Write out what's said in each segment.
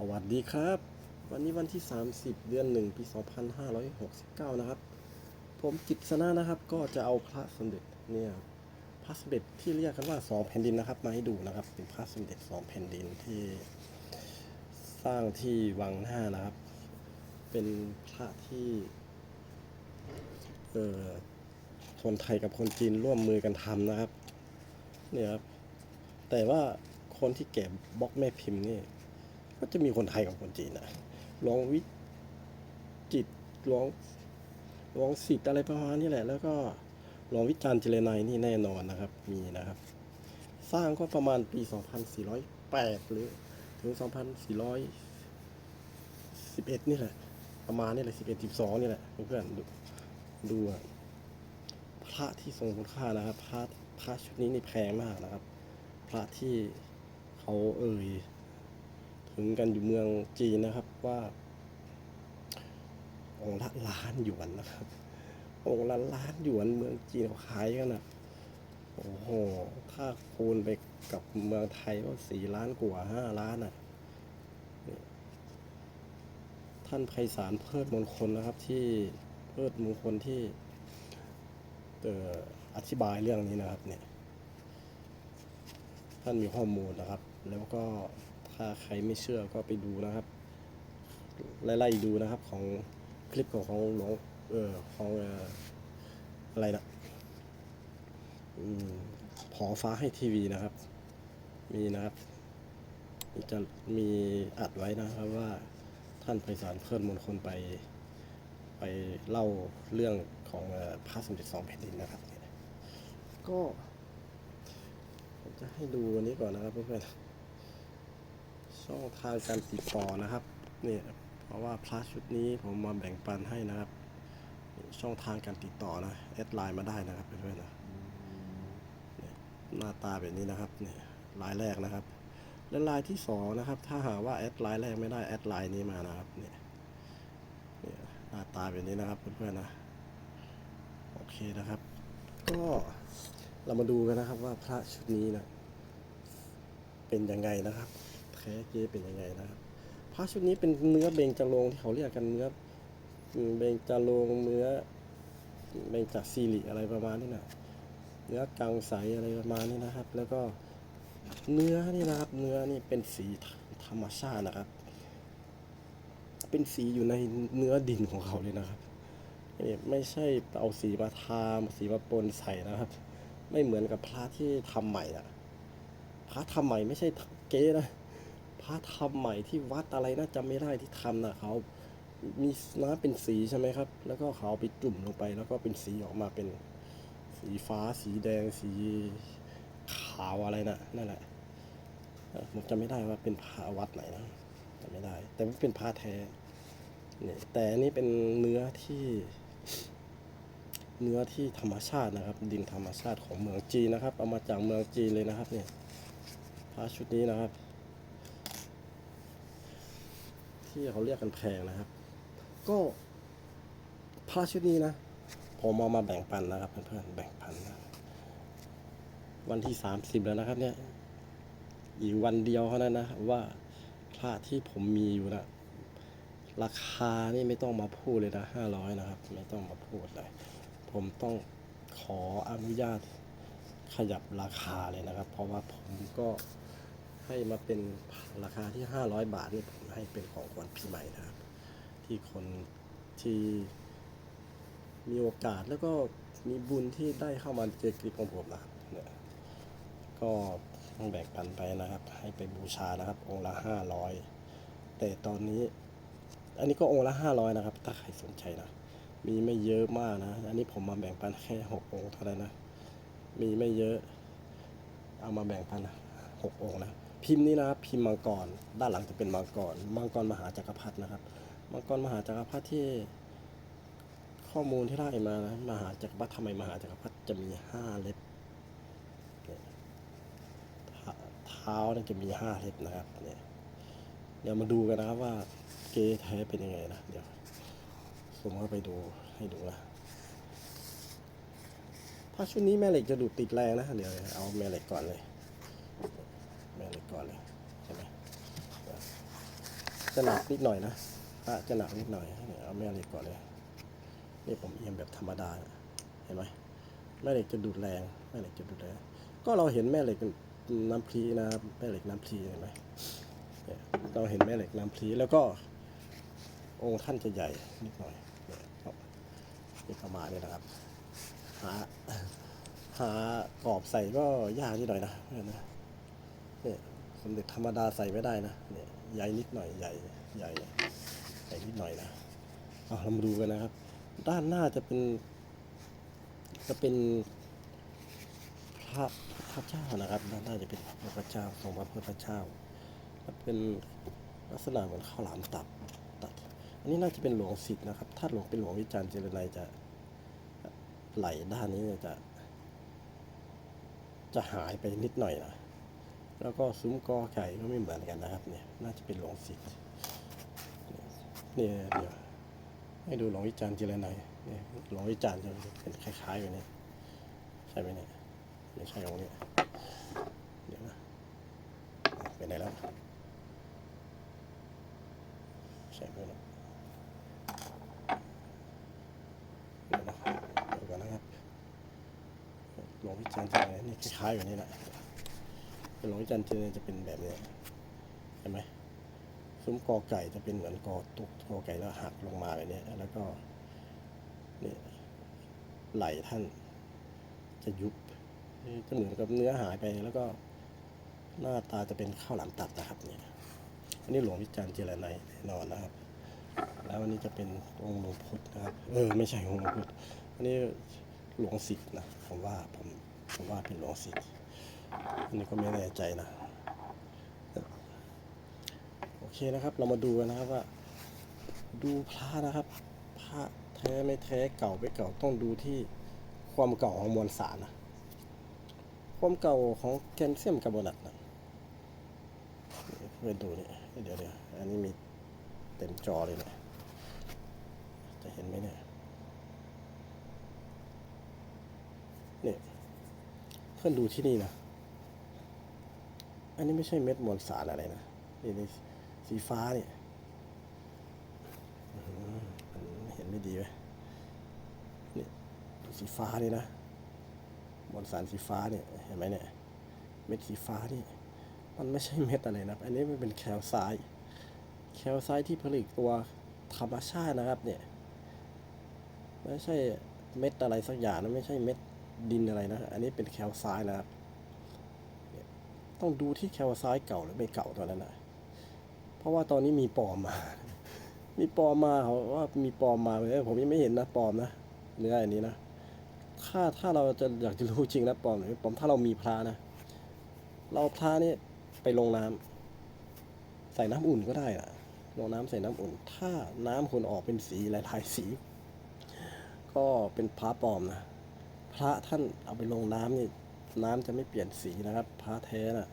สวัสดีครับ วันนี้วันที่ 30 เดือน 1 ปี 2569 นะครับ ผมกิตสนะนะครับ ก็จะเอาพระสมเด็จเนี่ยพระสมเด็จที่เรียกกันว่าสองแผ่นดินนะครับ มาให้ดูนะครับ เป็นพระสมเด็จสองแผ่นดินที่สร้างที่วังหน้านะครับ เป็นพระที่เอ่อคนไทยกับคนจีนร่วมมือกันทำนะครับเนี่ยครับแต่ว่าคนที่แกะบล็อกแม่พิมพ์นี่ ก็จะมีคนไทยกับคนจีนนะลองวิจิตรลองลองสิทธ์อะไรประมาณนี้แหละ แล้วก็ลองวิจารณ์เจรไนยนี่แน่นอนนะครับ มีนะครับ สร้างก็ประมาณปี 2408 หรือถึง 2411 นี่แหละ ประมาณนี่แหละ 11 12 นี่แหละเพื่อนๆดูดูพระที่ทรงคุณค่านะครับ พระพระชุดนี้นี่แพงมากนะครับ พระที่เขาเอ่ย ถึงกันอยู่เมืองจีนนะครับว่าองละล้านหยวนนะครับองละล้านหยวนเมืองจีนเขาขายกันอะโอ้โหถ้าคูณไปกับเมืองไทยก็สี่ล้านกว่าห้าล้านอะท่านไพศาลเพิดมงคลนะครับที่เพิดมงคลที่เอ่ออธิบายเรื่องนี้นะครับเนี่ยท่านมีข้อมูลนะครับ แล้วก็ ถ้าใครไม่เชื่อก็ไปดูนะครับ ไล่ๆดูนะครับของคลิปของของหลวงเออของเอ่ออะไรนะอืมผอฟ้าให้ทีวีนะครับ มีนะครับ จะมีอัดไว้นะครับว่าท่านไพศาลเพิ่มมนคนไป ไปเล่าเรื่องของพระสมเด็จสองแผ่นดินนะครับ ก็ ผมจะให้ดูวันนี้ก่อนนะครับเพื่อนๆ ช่องทางการติดต่อนะครับเนี่ยเพราะว่าพระชุดนี้ผมมาแบ่งปันให้นะครับ ช่องทางการติดต่อนะแอดไลน์มาได้นะครับเพื่อนๆนะนหน้าตาแบบนี้นะครับเนี่ยลายแรกนะครับ และลายที่สองนะครับ ถ้าหาว่าแอดไลน์แรกไม่ได้แอดไลน์นี้มานะครับเนี่ยเนี่ยหน้าตาแบบนี้นะครับเพื่อนๆนะโอเคนะครับ ก็เรามาดูกันนะครับว่าพระชุดนี้นะเป็นยังไงนะครับ ท้เจเป็นยังไงนะครับพระชุดนี้เป็นเนื้อเบญจรงที่เขาเรียกกันเนื้อเบญจรงเนื้อเบญจซีริอะไรประมาณนี้นะเนื้อกังใสอะไรประมาณนี้นะครับ แล้วก็เนื้อนี่นะครับ เนื้อนี่เป็นสีธรรมชาตินะครับ เป็นสีอยู่ในเนื้อดินของเขาเลยนะครับไม่ใช่เอาสีมาทาสีมาปนใส่นะครับ ไม่เหมือนกับพระที่ทำใหม่อะพระทำใหม่ไม่ใช่เก๊นะ ระทำใหม่ที่วัดอะไรนะจำไม่ได้ที่ทำนะเขามีน้ำเป็นสีใช่ไหมครับ แล้วก็เขาไปจุ่มลงไป แล้วก็เป็นสีออกมาเป็นสีฟ้า สีแดง สีขาวอะไรนะนั่นแหละผมจำไม่ได้ว่าเป็นพระวัดไหนนะจำไม่ได้ แต่ว่าเป็นพระแท้เนี่ยแต่นนี้เป็นเนื้อที่ เนื้อที่ธรรมชาตินะครับ ดินธรรมชาติของเมืองจีนนะครับ เอามาจากเมืองจีนเลยนะครับ เนี่ยพระชุดนี้นะครับ ที่เขาเรียกกันแพงนะครับ ก็พระชุดนี้นะ ผมเอามาแบ่งปันนะครับเพื่อนๆแบ่งปันนะวันที่สามสิบแล้วนะครับ เนี่ย อีกวันเดียวเท่านั้นนะว่าพระที่ผมมีอยู่นะราคานี่ไม่ต้องมาพูดเลยนะห้าร้อยนะครับ ไม่ต้องมาพูดเลย ผมต้องขออนุญาตขยับราคาเลยนะครับ เพราะว่าผมก็ ให้มาเป็นราคาที่ห้าร้อยบาทนี่ผมให้เป็นของขวัญปีใหม่นะครับ ที่คนที่มีโอกาสแล้วก็มีบุญที่ได้เข้ามาเจอคลิปของผมนะครับเนี่ยก็ต้องแบ่งปันไปนะครับ ให้ไปบูชานะครับ องค์ละห้าร้อยแต่ตอนนี้ อันนี้ก็องค์ละห้าร้อยนะครับ ถ้าใครสนใจนะ มีไม่เยอะมากนะ อันนี้ผมมาแบ่งปันแค่หกองค์เท่านั้นนะ มีไม่เยอะ เอามาแบ่งปันหกองค์นะ พิมพ์นี้นะครับพิมพ์มังกร ด้านหลังจะเป็นมังกร มังกรมหาจักรพรรดินะครับ มังกรมหาจักรพรรดิที่ ข้อมูลที่ได้มานะมหาจักรพรรดิทำไมมหาจักรพรรดิจะมีห้าเล็บเท้าเนี่ยจะมีห้าเล็บนะครับเนี่ยเดี๋ยวมาดูกันนะครับว่าเกแท้เป็นยังไงนะเดี๋ยวส่งเขาไปดูให้ดูนะถ้าชุดนี้แม่เหล็กจะดูดติดแรงนะเดี๋ยวเอาแม่เหล็กก่อนเลย แม่เหล็กก่อนเลยใช่ไหมจะหนักนิดหน่อยนะพระจะหนักนิดหน่อยเอาแม่เหล็กก่อนเลยนี่ผมเอียงแบบธรรมดาเห็นไหมแม่เหล็กจะดูดแรงแม่เหล็กจะดูดแรงก็เราเห็นแม่เหล็กน้ำพลีนะครับแม่เหล็กน้ำพลีเห็นไหมเราเห็นแม่เหล็กน้ำพลีแล้วก็ องค์ท่านจะใหญ่นิดหน่อยเนี่ประมาณนี้นะครับ หาหากรอบใส่ก็ยากนิดหน่อยนะเนี่ยนะเนี่ย สมเด็จธรรมดาใส่ไม่ได้นะเนี่ยใหญ่นิดหน่อยใหญ่ใหญ่ใหญ่นิดหน่อยนะเอาเรามาดูกันนะครับ ด้านหน้าจะเป็น จะเป็นพระพระเจ้านะครับ ด้านหน้าจะเป็นพระเจ้าทรงพระพุทธเจ้าและเป็นลักษณะเหมือนข้าวหลามตัดตัด อันนี้น่าจะเป็นหลวงสิทธ์นะครับ ถ้าหลวงเป็นหลวงวิจารณ์เจริญไนยจะไหลด้านนี้จะ จะหายไปนิดหน่อยนะ แล้วก็ซุ้มกอไก่ก็ไม่เหมือนกันนะครับเนี่ยน่าจะเป็นหลวงสิทธิ์เนี่ยเดี๋ยวให้ดูหลวงวิจารณ์เจริญไนยเนี่ยหลวงวิจารณ์จะเป็นคล้ายๆกันนี้ใช่ไหมเนี่ยไม่ใช่ของนี้เดี๋ยวนะไปไหนแล้วใช่ไหมนะเดี๋ยวนะเดี๋ยวก่อนนะครับหลวงวิจารณ์จริญไนยนี่คล้ายๆกันนี้แหละ หลวงวิจารณ์เจริญไนยจะเป็นแบบนี้เห็นไหมซุ้มกอไก่จะเป็นเหมือนกอตุกกอไก่แล้วหักลงมาแบบนี้แล้วก็นี่ไหลท่าน จะยุบจะเหมือนกับเนื้อหายไปแล้วก็หน้าตาจะเป็นข้าวหลามตัดนะครับเนี่ยอันนี้หลวงวิจารณ์เจรไนแน่นอนนะครับ แล้วอันนี้จะเป็นองค์หลวงพุทธนะครับ เออไม่ใช่องค์หลวงพุทธอันนี้หลวงศิษย์นะผมว่าผมผมว่าเป็นหลวงศิษย์ อันนี้ก็ไม่แน่ใจนะ โอเคนะครับ เรามาดูกันนะครับว่า ดูพระนะครับ พระแท้ไม่แท้เก่าไม่เก่าต้องดูที่ความเก่าของมวลสารนะ ความเก่าของแคลเซียมคาร์บอนัตนะเพื่อนดูนี่เดี๋ยวเดี๋ยวอันนี้มีเต็มจอเลยนะจะเห็นไหมเนี่ยนี่เพื่อนดูที่นี่นะ อันนี้ไม่ใช่เม็ดมวลสารอะไรนะนี่นี่สีฟ้าเนี่ยเห็นไม่ดีไหมนี่สีฟ้านี่นะมวลสารสีฟ้าเนี่ยเห็นไหมเนี่ยเม็ดสีฟ้านี่มันไม่ใช่เม็ดอะไรนะอันนี้มันเป็นแคลไซด์แคลไซด์ที่ผลิตตัวธรรมชาตินะครับเนี่ยไม่ใช่เม็ดอะไรสักอย่างนะไม่ใช่เม็ดดินอะไรนะ อันนี้เป็นแคลไซด์นะครับ ต้องดูที่แคลไซด์เก่าหรือไม่เก่าตัวนั้นนะเพราะว่าตอนนี้มีปอมมา มีปอมมาเขาว่ามีปอมมาเลยผมยังไม่เห็นนะปอมนะเนื้ออันนี้นะถ้าถ้าเราจะอยากจะรู้จริงนะปอมหรือไม่ปอมถ้าเรามีพระนะ เราเอาพระนี่ไปลงน้ำใส่น้ำอุ่นก็ได้นะลงน้ำใส่น้ำอุ่น ถ้าน้ำคุณออกเป็นสีหลายๆสี ก็เป็นพระปลอมนะ พระท่านเอาไปลงน้ำนี่ น้ำจะไม่เปลี่ยนสีนะครับพระแท้นะ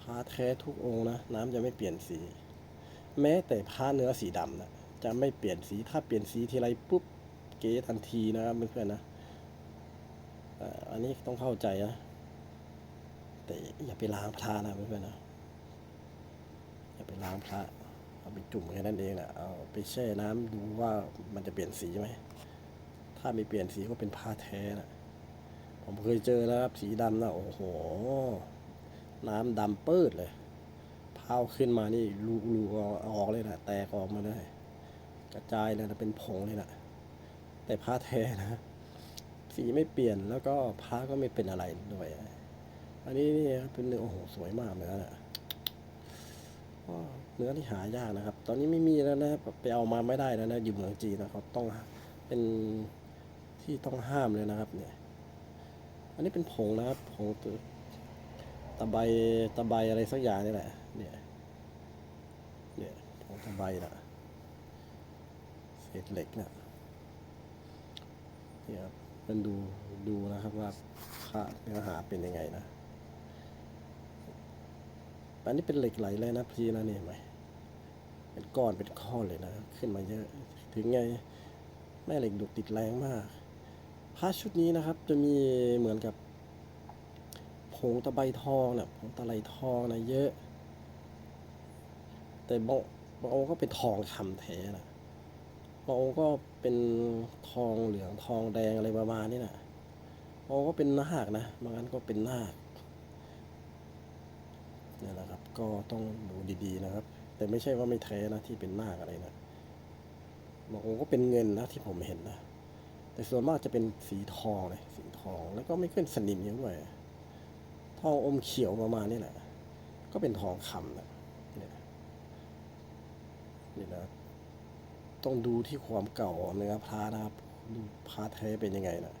พระแท้ทุกองนะ น้ำจะไม่เปลี่ยนสี แม้แต่พระเนื้อสีดำนะจะไม่เปลี่ยนสีถ้าเปลี่ยนสีทีไรปุ๊บเก๋ทันทีนะครับเพื่อนๆนะอันนี้ต้องเข้าใจนะแต่อย่าไปล้างพระนะเพื่อนๆนะอย่าไปล้างพระเอาไปจุ่มแค่นั้นเองนะเอาไปแช่น้ำดูว่ามันจะเปลี่ยนสีไหมถ้าไม่เปลี่ยนสีก็เป็นผ้าแท้นะ ผมเคยเจอนะครับ สีดำนะโอ้โห น้ำดำปื้ดเลยพาวขึ้นมานี่รูรูออกเลยนะแตกออกมาเลยกระจายเลยนะเป็นผงเลยนะแต่ผ้าแท้นะ สีไม่เปลี่ยนแล้วก็ผ้าก็ไม่เป็นอะไรด้วย อันนี้นี่เป็นเนื้อโอ้โหสวยมากเลยนะเนื้อที่หายากนะครับ ตอนนี้ไม่มีแล้วนะไปเอามาไม่ได้แล้วนะอยู่เมืองจีนนะครับ ต้องเป็นที่ต้องห้ามเลยนะครับเนี่ย อันนี้เป็นผงนะครับผงตัวตะไบตะไบอะไรสักอย่างนี่แหละ เนี่ยเนี่ยของตะไบนะเศษเหล็กนะเนี่ยครับเป็นดูดูนะครับว่าค่าเนื้อหาเป็นยังไงนะอันนี้เป็นเหล็กไหลเลยนะพี่นะนี่เห็นไหมเป็นก้อนเป็นข้อนเลยนะ ขึ้นมาเยอะ ถึงไงแม่เหล็กดูดติดแรงมาก ผ้าชุดนี้นะครับจะมีเหมือนกับผงตะไบทองเนี่ยผงตะไลทองนะเยอะ แต่บางบางองค์ก็เป็นทองคำแท้นะบางองค์ก็เป็นทองเหลืองทองแดงอะไรประมาณนี้นะบางองค์ก็เป็นนาคนะบางอันก็เป็นนาคเนี่ยนะครับ ก็ต้องดูดีๆนะครับ แต่ไม่ใช่ว่าไม่แท้นะที่เป็นนาคอะไรนะบางองค์ก็เป็นเงินนะที่ผมเห็นนะ แต่ส่วนมากจะเป็นสีทองเลยสีทองแล้วก็ไม่ขึ้นสนิมยังด้วยทองอมเขียวประมาณนี้แหละ ก็เป็นทองคำนะเนี่ยนี่นะต้องดูที่ความเก่าเนื้อพระนะครับดูพระแท้เป็นยังไงนะ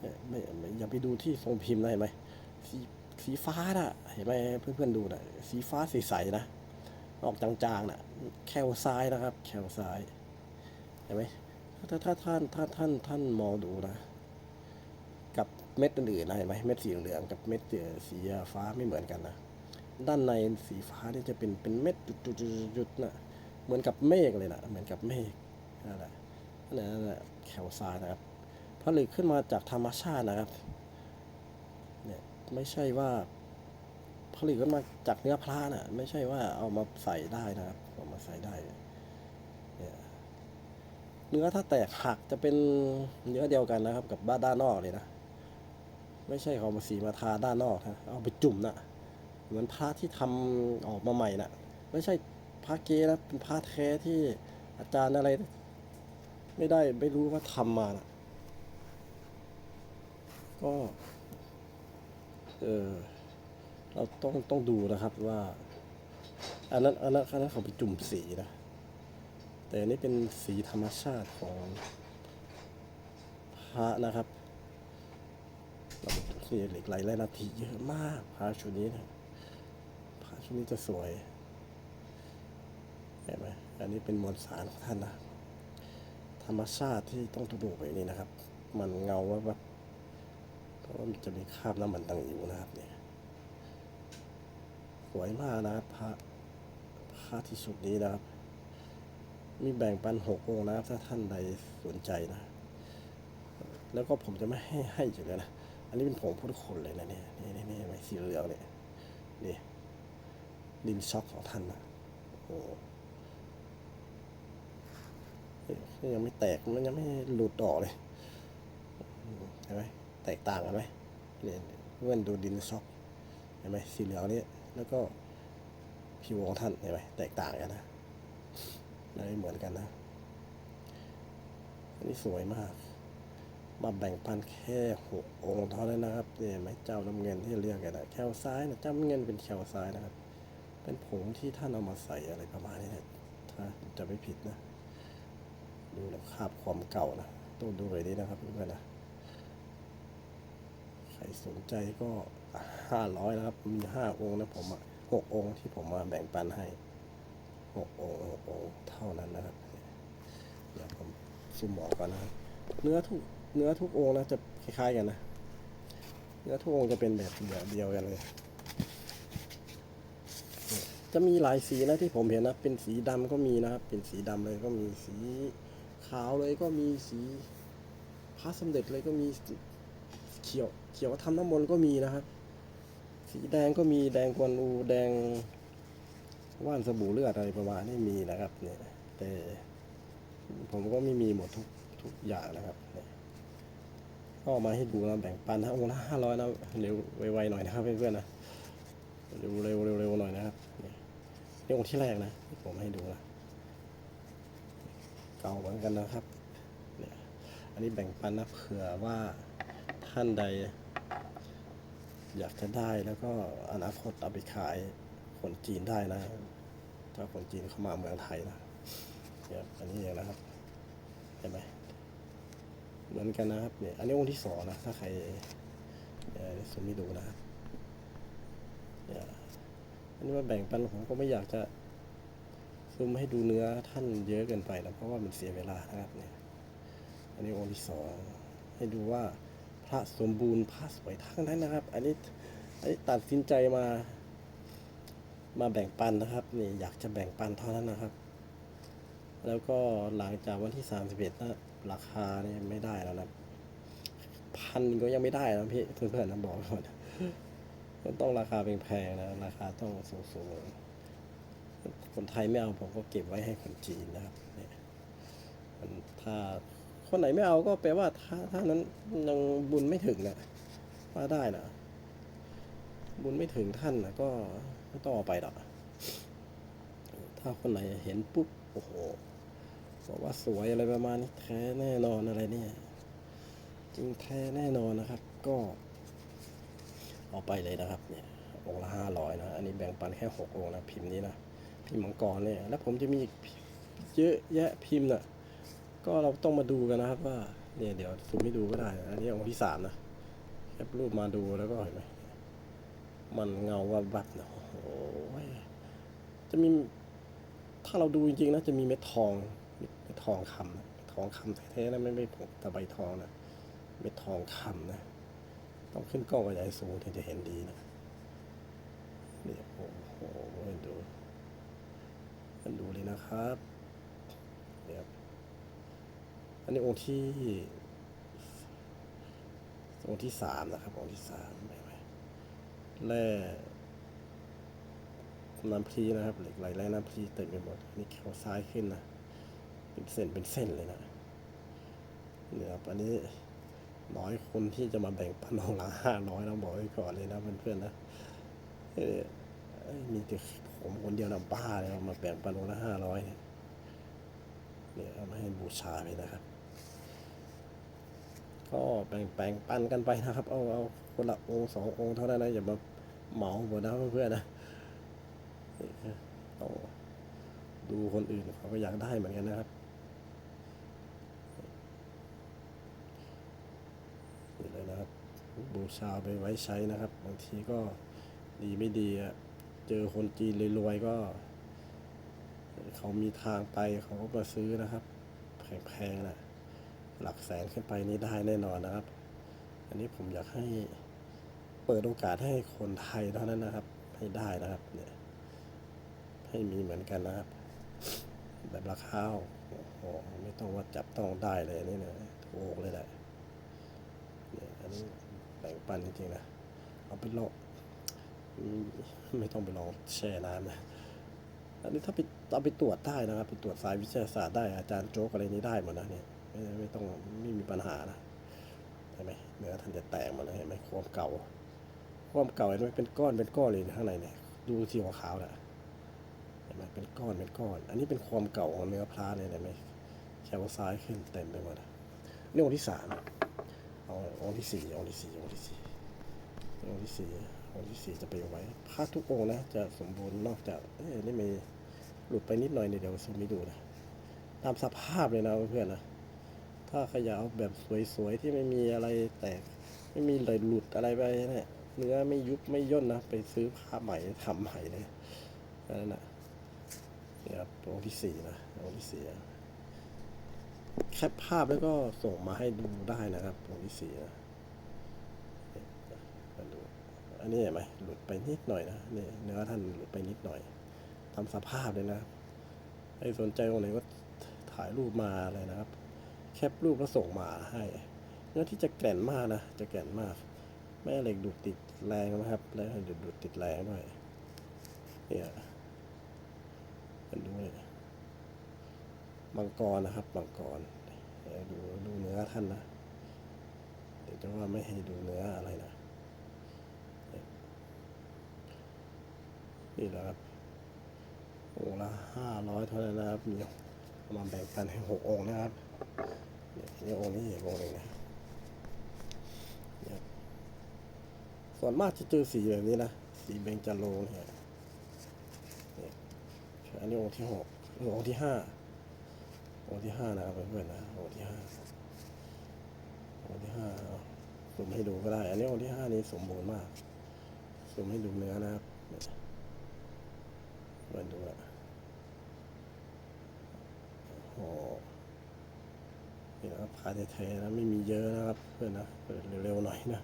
เนี่ยไม่อย่าไปดูที่ทรงพิมพ์นะเห็นไหมสีสีฟ้าน่ะเห็นไหมเพื่อนๆดูนะสีฟ้าใสๆนะออกจางๆน่ะแควซ้ายนะครับ แควซ้ายเห็นไหม ถ้าถ้าท่านถ้าท่านท่านมองดูนะ กับเม็ดอื่นนะเห็นไหมเม็ดสีเหลืองกับเม็ดสีฟ้าไม่เหมือนกันนะด้านในสีฟ้าเนี่ยจะเป็นเป็นเม็ดจุดๆๆนะเหมือนกับเมฆเลยนะเหมือนกับเมฆนั่นแหละนั่นแหละแหละแขวซายนะครับผลิตขึ้นมาจากธรรมชาตินะครับเนี่ยไม่ใช่ว่าผลิตขึ้นมาจากเนื้อพระนะไม่ใช่ว่าเอามาใส่ได้นะครับเอามาใส่ได้ เนื้อถ้าแตกหักจะเป็นเนื้อเดียวกันนะครับ กับบ้านด้านนอกเลยนะ ไม่ใช่เอามาสีมาทาด้านนอกนะเอาไปจุ่มนะเหมือนพระที่ทำออกมาใหม่นะไม่ใช่พระเกนะเป็นพระแท้ที่อาจารย์อะไร ไม่ได้ไม่รู้ว่าทำมานะก็เออเราต้องต้องดูนะครับว่าอันนั้นอันนั้นอันนั้นเขาไปจุ่มสีนะ แต่อันนี้เป็นสีธรรมชาติของพระนะครับเรานี่เหล็กไหลและนาทีเยอะมากพระชุดนี้นะพระชุดนี้จะสวยเห็นไหมอันนี้เป็นมวลสารของท่านนะธรรมชาติที่ต้องดูไปนี่นะครับ มันเงาว่าแบบเพราะว่ามันจะมีคราบน้ำมันต่างอยู่นะครับเนี่ยสวยมากนะครับพระพระที่ชุดนี้นะครับ มีแบ่งปันหกองค์นะครับถ้าท่านใดสนใจนะ แล้วก็ผมจะไม่ให้ให้อยู่แล้วนะ อันนี้เป็นผงพุทธคุณเลยนะเนี่ยนี่นี่นี่ไว้สีเหลืองเนี่ยนี่ดินช็อกของท่านนะโอ้นี่ยังไม่แตกมันยังไม่หลุดออกเลยเห็นไหมแตกต่างกันไหมเนี่ยเพื่อนดูดินช็อกเห็นไหมสีเหลืองนี่แล้วก็ผิวของท่านเห็นไหมแตกต่างกันนะ ไม่เหมือนกันนะ อันนี้สวยมาก มาแบ่งปันแค่หกองค์เท่านั้นนะครับเนี่ยไหมเจ้าน้ำเงินที่เรียกกันนะแควซ้ายนะเจ้าน้ำเงินเป็นแควซ้ายนะครับ เป็นผงที่ท่านเอามาใส่อะไรประมาณนี้นะถ้าจะไม่ผิดนะ ดูนะคาบความเก่านะต้องดูเลยนี้นะครับเพื่อนๆนะใครสนใจก็ห้าร้อยนะครับ มีห้าองค์นะผมอะหกองค์ที่ผมมาแบ่งปันให้ หกองค์หกองค์เท่านั้นนะครับเดี๋ยวผมซูมออกก่อนนะครับเนื้อทุกเนื้อทุกองนะจะคล้ายๆกันนะ เนื้อทุกองจะเป็นแบบแบบเดียวกันเลย จะมีหลายสีนะที่ผมเห็นนะ เป็นสีดำก็มีนะครับ เป็นสีดำเลยก็มีสีขาวเลยก็มีสีพระสมเด็จเลยก็มีสีเขียวเขียวทำน้ำมนต์ก็มีนะครับ สีแดงก็มีแดงกวนอูแดง ว่านสบู่เลือดอะไรประมาณนี้มีนะครับเนี่ยแต่ผมก็ไม่มีหมดทุกทุกอย่างนะครับนี่ยก็เอามาให้ดูนะแบ่งปันนะองค์ละห้าร้อยนะเร็วไวๆหน่อยนะครับเพื่อนๆนะเร็วเร็วเร็วหน่อยนะครับนี่องค์ที่แรกนะผมให้ดูนะเก่าเหมือนกันนะครับเนี่ยอันนี้แบ่งปันนะเผื่อว่าท่านใด อยากจะได้แล้วก็อนาคตเอาไปขาย คนจีนได้นะถ้าคนจีนเข้ามาเมืองไทยนะเนี่ยอันนี้เองนะครับเห็นไหมเหมือนกันนะครับเนี่ยอันนี้องค์ที่สองนะถ้าใครเอ่อสมมีดูนะครับเนี่ยอันนี้มาแบ่งปันผมก็ไม่อยากจะซูมให้ดูเนื้อท่านเยอะเกินไปนะเพราะว่ามันเสียเวลานะครับเนี่ยอันนี้องค์ที่สองให้ดูว่าพระสมบูรณ์พระสวยทั้งนั้นนะครับ อันนี้อันนี้ตัดสินใจมา มาแบ่งปันนะครับนี่อยากจะแบ่งปันเท่านั้นนะครับ แล้วก็หลังจากวันที่สามสิบเอ็ดนะราคาเนี่ยไม่ได้แล้วนะพันก็ยังไม่ได้นะพี่เพื่อนๆนะบอกก่อนมันต้องราคาแพงๆนะราคาต้องสูงๆคนไทยไม่เอาผมก็เก็บไว้ให้คนจีนนะครับเนี่ยมันถ้าคนไหนไม่เอาก็แปลว่าถ้าถ้านั้นยังบุญไม่ถึงนะว่าได้นะบุญไม่ถึงท่านนะก็ ไม่ต้องเอาไปหรอกถ้าคนไหนเห็นปุ๊บโอ้โหบอกว่าสวยอะไรประมาณนี้แท้แน่นอนอะไรเนี่ยจริงแท้แน่นอนนะครับ ก็ เอาไปเลยนะครับ เนี่ยองค์ละห้าร้อยนะอันนี้แบ่งปันแค่หกองนะพิมพ์นี้นะพิมพ์มังกรเนี่ย แล้วผมจะมีอีกเยอะแยะพิมพ์น่ะก็เราต้องมาดูกันนะครับว่าเนี่ยเดี๋ยวซูมไม่ดูก็ได้ อันนี้องค์ที่สามนะแคปรูปมาดูแล้วก็เห็นไหม มันเงาว่าบัดนะโอ้โหจะมี ถ้าเราดูจริงๆนะจะมีเม็ดทองเม็ดทองคำนะทองคำแท้ๆนะไม่ไม่ผงตะไบทองนะเม็ดทองคำนะต้องขึ้นกล้องขยายสูงถึงจะเห็นดีนะนี่โอ้โหมันดูมันดูเลยนะครับเนี่ยอันนี้องค์ที่องค์ที่สามนะครับองค์ที่สามไม่ไม่ แร่น้ำพีนะครับ เหล็กไหลแร่น้ำพีเต็มไปหมดนี่เขาซ้ายขึ้นนะ เป็นเส้นเป็นเส้นเลยนะเนี่ยครับอันนี้น้อยคนที่จะมาแบ่งปันของละห้าร้อยเราบอกไว้ก่อนเลยนะเพื่อนๆนะเออมีแต่ผมคนเดียวนะบ้าเลยเอามาแบ่งปันองละห้าร้อยเนี่ยเนี่ยเอามาให้บูชาไปนะครับ ก็แบ่งแบ่งปันกันไปนะครับ เอาเอาคนละองค์สององค์เท่านั้นนะอย่ามา เหมาหมดนะเพื่อนๆนะต้องดูคนอื่นเขาก็อยากได้เหมือนกันนะครับนี่เลยนะครับ บูชาไปไว้ใช้นะครับ บางทีก็ดีไม่ดีอะเจอคนจีนรวยๆก็ เขามีทางไปเขาก็มาซื้อนะครับ แพงๆนะหลักแสนขึ้นไปนี่ได้แน่นอนนะครับ อันนี้ผมอยากให้ เปิดโอกาสให้คนไทยเท่านั้นนะครับ ให้ได้นะครับเนี่ยให้มีเหมือนกันนะครับ แบบราคาโอ้โหไม่ต้องว่าจับต้องได้เลยนี่เนี่ยถูกเลยแหละเนี่ยอันนี้แบ่งปันจริงๆนะเอาไปลองไม่ต้องไปลองแช่น้ำนะอันนี้ถ้าไปเอาไปตรวจได้นะครับไปตรวจสายวิทยาศาสตร์ได้อาจารย์โจ๊กอะไรนี้ได้หมดนะเนี่ยไม่ไม่ต้องไม่มีปัญหานะเห็นไหมเนื้อท่านจะแตกหมดเลยเห็นไหมความเก่า ความเก่าเห็นไหมเป็นก้อนเป็นก้อนเลยข้างในเนี่ยดูสีขาวๆแหละเห็นไหมเป็นก้อนเป็นก้อน อันนี้เป็นความเก่าของเนื้อพลาเลยเห็นไหมแคลซ้ายขึ้นเต็มไปหมดนี่องค์ที่สามเอาองค์ที่สี่องค์ที่สี่องค์ที่สี่องค์ที่สี่องค์ที่สี่จะไปไว้พระทุกองนะ จะสมบูรณ์นอกจากเอ้ยนี่มีหลุดไปนิดหน่อยเนี่ยเดี๋ยวซูมให้ดูนะตามสภาพเลยนะเพื่อนนะถ้าขยาวแบบสวยๆที่ไม่มีอะไรแตก ไม่มีเลยหลุดอะไรไปเนี่ย เนื้อไม่ยุบไม่ย่นนะ ไปซื้อผ้าใหม่ทำใหม่เลยนั่นนะเนี่ยครับองค์ที่สี่นะองค์ที่สี่แคปภาพแล้วก็ส่งมาให้ดูได้นะครับองค์ที่สี่นะมาดูอันนี้เห็นไหมหลุดไปนิดหน่อยนะนี่เนื้อท่านหลุดไปนิดหน่อยทำสภาพเลยนะใครสนใจองไหนก็ถ่ายรูปมาเลยนะครับ แคปรูปแล้วส่งมาให้เนื้อที่จะแก่นมากนะจะแก่นมาก ไม่เหล็กดูดติดแรงนะครับ แล้วให้ดูดดูดติดแรงด้วยเนี่ยมันดูเนี่ยมังกรนะครับมังกรเดี๋ยวดูดูเนื้อท่านนะเดี๋ยวจะว่าไม่ให้ดูเนื้ออะไรนะนี่ยนี่แหละครับองละห้าร้อยเท่านั้นนะครับมีมาแบ่งกันให้หกองนะครับนี่องนี้อีกองหนึ่งนะเนี่ย ส่วนมากจะเจอสีแบบนี้นะ สีเบญจโลเนี่ยเนี่ยอันนี้องค์ที่หกองค์ที่ห้าองค์ที่ห้านะครับเพื่อนๆนะองค์ที่ห้าองค์ที่ห้าสุ่มให้ดูก็ได้ อันนี้องค์ที่ห้านี้สมบูรณ์มาก สุ่มให้ดูเนื้อนะครับเนี่ยเพื่อนดูละโอ้โหนี่นะครับพาแท้ๆนะไม่มีเยอะนะครับ เพื่อนนะเปิดเร็วๆหน่อยนะ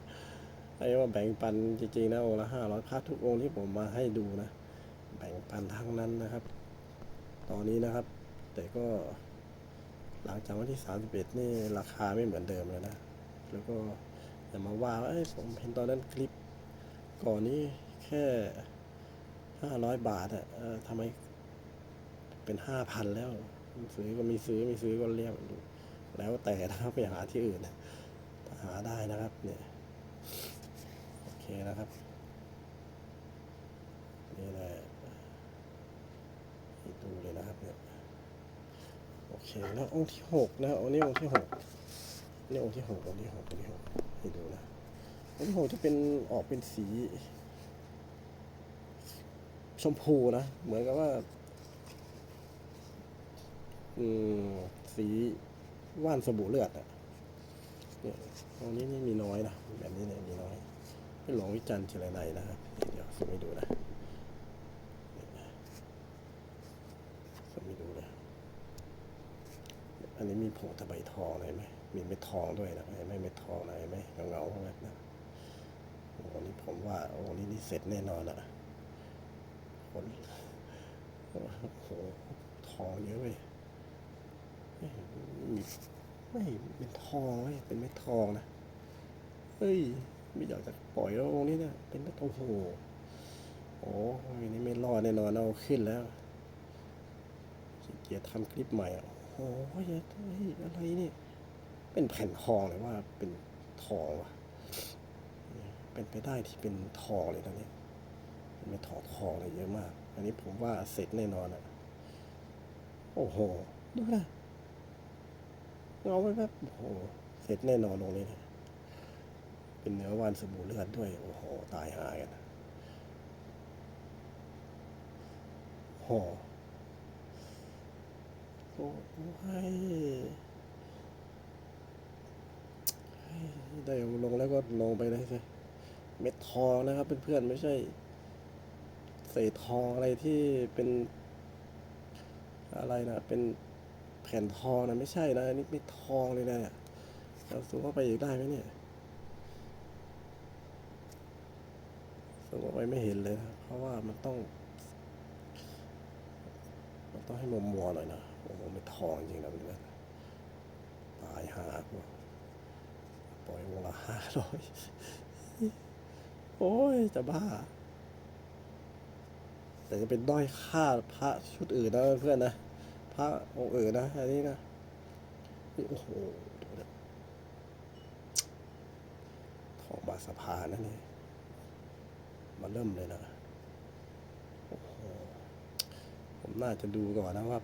ไอ้ว่าแบ่งปันจริงๆนะองค์ละห้าร้อยพระทุกองค์ที่ผมมาให้ดูนะ แบ่งปันทั้งนั้นนะครับ ตอนนี้นะครับ แต่ก็หลังจากวันที่สามสิบเอ็ดนี่ราคาไม่เหมือนเดิมเลยนะ แล้วก็อย่ามาว่าว่าผมเห็นตอนนั้นคลิป ก่อนนี้แค่ห้าร้อยบาทอะทำไมเป็นห้าพันแล้วซื้อก็มีซื้อไม่ซื้อก็เรียกแล้วแต่นะครับไปหาที่อื่นหาได้นะครับเนี่ย เคนะครับ นี่แหละดูเลยนะครับเนี่ยโอเคแล้วองค์ที่หกนะครับองค์นี้องค์ที่หกนี่องค์ที่หกองค์ที่หกองค์ที่หกให้ดูนะองค์ที่หกจะเป็นออกเป็นสี ชมพูนะ เหมือนกับว่า อืมสีว่านสบู่เลือดอะเนี่ยตรงนี้นี่มีน้อยนะแบบนี้เนี่ยมีน้อย ไม่หลวงวิจันทร์เฉลยในนะครับเดี๋ยวส่งให้ดูนะเนี่ยส่งให้ดูนะอันนี้มีผงตะไบทองอะไรไหมมีเม็ดทองด้วยนะเห็นไหม่เม็ดทองอะไรไหมเงาเงาๆแบบนะโอ้โหนี่ผมว่าโอ้โหนี่นี่เสร็จแน่นอนอะคนโอ้โหทองเยอะเว้ยไม่มีไม่เป็นทองเว้ยเป็นเม็ดทองนะ เฮ้ย ไม่อยากจะปล่อยแล้วองค์นี้เนี่ย เป็นเม็ดโอ้โหโอ้ยนี่ไม่รอดแน่นอนเอาขึ้นแล้วขี้เกียจทำคลิปใหม่อะโอ้โหเฮ้ยอะไรนี่เป็นแผ่นทองเลยว่าเป็นทองว่ะ เป็นไปได้ที่เป็นทองเลยตอนนี้ไม่ถอดทองอะไรเยอะมาก อันนี้ผมว่าเสร็จแน่นอนอะ โอ้โห ดูนะเงาไปแบบโอ้โห เสร็จแน่นอนตรงนี้นะ เป็นเนื้อวานสบู่เลือดด้วย โอ้โห ตายหากันโอ้โหโอ้ยได้เอาลงแล้วก็ลงไปเลยสิเม็ดทองนะครับเพื่อนๆไม่ใช่เศษทองอะไรที่เป็นอะไรนะเป็นแผ่นทองนะไม่ใช่นะอันนี้ไม่ทองเลยนะเนี่ยเราสูงเข้าไปอีกได้ไหมเนี่ย สูงเข้าไปไม่เห็นเลยนะเพราะว่ามันต้อง มันต้องให้มัวมัวๆหน่อยนะโอ้โหไม่ทองจริงนะเพื่อนตายหาปล่อยวงละห้าร้อยโอ้ยจะบ้า แต่จะเป็นด้อยค่าพระชุดอื่นนะเพื่อนนะพระองค์อื่นนะอันนี้นะโอ้โหทองบาทสะพานนะนี่ มาเริ่มเลยนะโอ้โหผมน่าจะดูก่อนนะว่า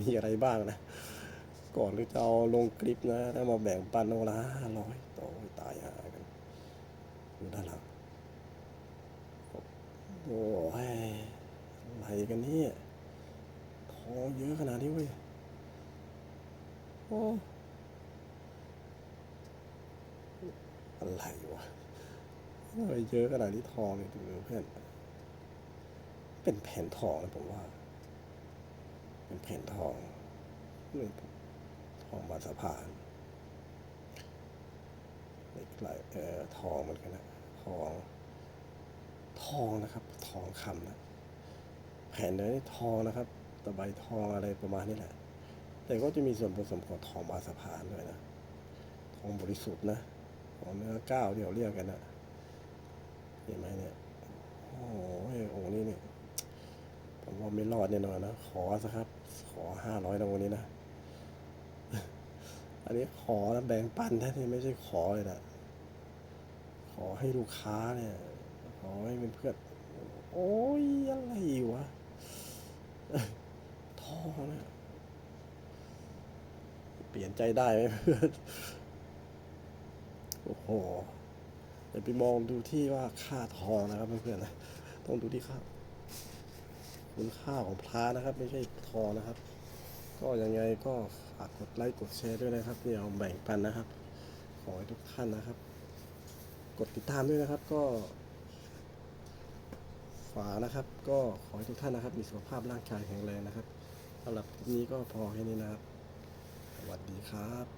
มีอะไรบ้างนะ ก่อนที่จะเอาลงคลิปนะแล้วมาแบ่งปันโอละห้าร้อยโอ้ยตายหากันดูด้านหลังโอ้ยอะไรกันนี่ยทองเยอะขนาดนี้เว้ยโอ้อะไรวะ เยอะขนาดนี้ทองเนี่ยดูเพื่อนเป็นแผ่นทองนะผมว่า เป็นแผ่นทองไม่ทองบาสะพานเหล็กไหลเอ่อทองเหมือนกันนะทอง ทองนะครับ ทองคำนะแผ่นเนื้อนี่ทองนะครับตะไบทองอะไรประมาณนี้แหละ แต่ก็จะมีส่วนผสมของทองบาสะพานด้วยนะ ทองบริสุทธิ์นะของเนื้อก้าวที่เราเรียกกันนะ ห็นไหมเนี่ย โอ้โหองค์นี้เนี่ย ผมว่าไม่รอดแน่นอนนะ ขอสักครับ ขอห้าร้อยตรงนี้นะ อันนี้ขอนะแบ่งปันแท้ที่ไม่ใช่ขอเลยนะ ขอให้ลูกค้าเนี่ย ขอให้เป็นเพื่อน โอ้ยอะไรวะทองนี่ยเปลี่ยนใจได้ไหมเพื่อน โอ้โห อย่าไปมองดูที่ว่าค่าทองนะครับเพื่อนๆนะต้องดูที่ค่าคุณค่าของพระนะครับ ไม่ใช่ทองนะครับ ก็ยังไงก็ฝากกดไลค์กดแชร์ด้วยนะครับที่เอาแบ่งปันนะครับ ขอให้ทุกท่านนะครับ กดติดตามด้วยนะครับก็ฝานะครับ ก็ขอให้ทุกท่านนะครับ มีสุขภาพร่างกายแข็งแรงนะครับสำหรับนี้ก็พอแค่นี้นะครับ สวัสดีครับ